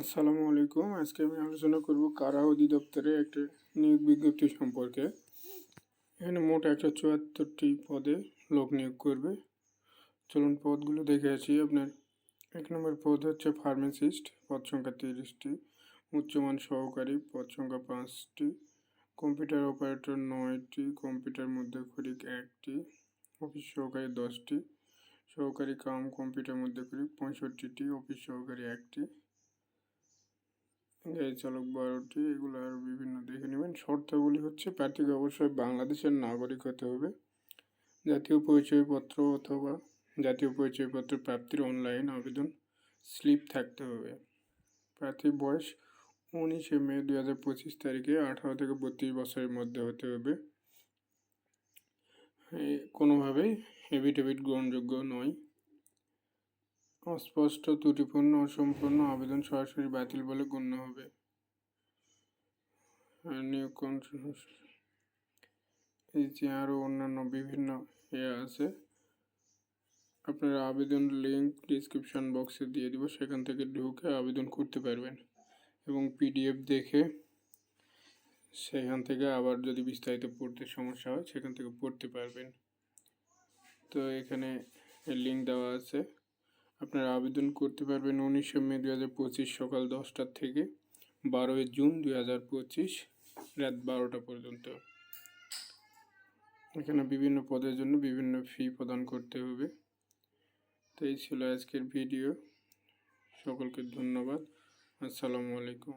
আসসালামু আলাইকুম। আজকে আমি আলোচনা করব কারা অধিদপ্তরে একটা নিয়োগ বিজ্ঞপ্তি সম্পর্কে। এখানে মোট একশো চুয়াত্তরটি পদে লোক নিয়োগ করবে। চলুন পদগুলো দেখে আছি আপনার এক নম্বর পদ হচ্ছে ফার্মাসিস্ট, পদ সংখ্যা তিরিশটি। উচ্চমান সহকারী, পদ সংখ্যা পাঁচটি। কম্পিউটার অপারেটর নয়টি, কম্পিউটার মধ্যে মধ্যক্ষরিক একটি, অফিস সহকারী দশটি, সহকারী কাম কম্পিউটার মধ্যে মধ্যক্ষরিক পঁয়ষট্টিটি, অফিস সহকারী একটি। গাড়ি চালক বারোটি এগুলো আরও বিভিন্ন দেখে নেবেন। শর্তাবলী হচ্ছে প্রার্থীকে অবশ্যই বাংলাদেশের নাগরিক হতে হবে। জাতীয় পরিচয়পত্র অথবা জাতীয় পরিচয়পত্র প্রাপ্তির অনলাইন আবেদন স্লিপ থাকতে হবে। প্রার্থীর বয়স উনিশে মে দু হাজার পঁচিশ তারিখে আঠারো থেকে বত্রিশ বছরের মধ্যে হতে হবে। কোনোভাবেই এভিডেভিট গ্রহণযোগ্য নয়। অস্পষ্ট, ত্রুটিপূর্ণ, অসম্পূর্ণ আবেদন সরাসরি বাতিল বলে গণ্য হবে। নিয়োগ এই যে আরও অন্যান্য বিভিন্ন ইয়ে আছে। আপনারা আবেদন লিঙ্ক ডিসক্রিপশান বক্সে দিয়ে দিব, সেখান থেকে ঢুকে আবেদন করতে পারবেন এবং পিডিএফ দেখে সেখান থেকে আবার যদি বিস্তারিত পড়তে সমস্যা হয়, সেখান থেকে পড়তে পারবেন। তো এখানে লিঙ্ক দেওয়া আছে। আপনারা আবেদন করতে পারবেন উনিশে মে দু হাজার পঁচিশ সকাল দশটার থেকে বারোই জুন দু হাজার পঁচিশ রাত বারোটা পর্যন্ত। এখানে বিভিন্ন পদের জন্য বিভিন্ন ফি প্রদান করতে হবে। তো এই ছিল আজকের ভিডিও সকলকে ধন্যবাদ। আসসালামু আলাইকুম।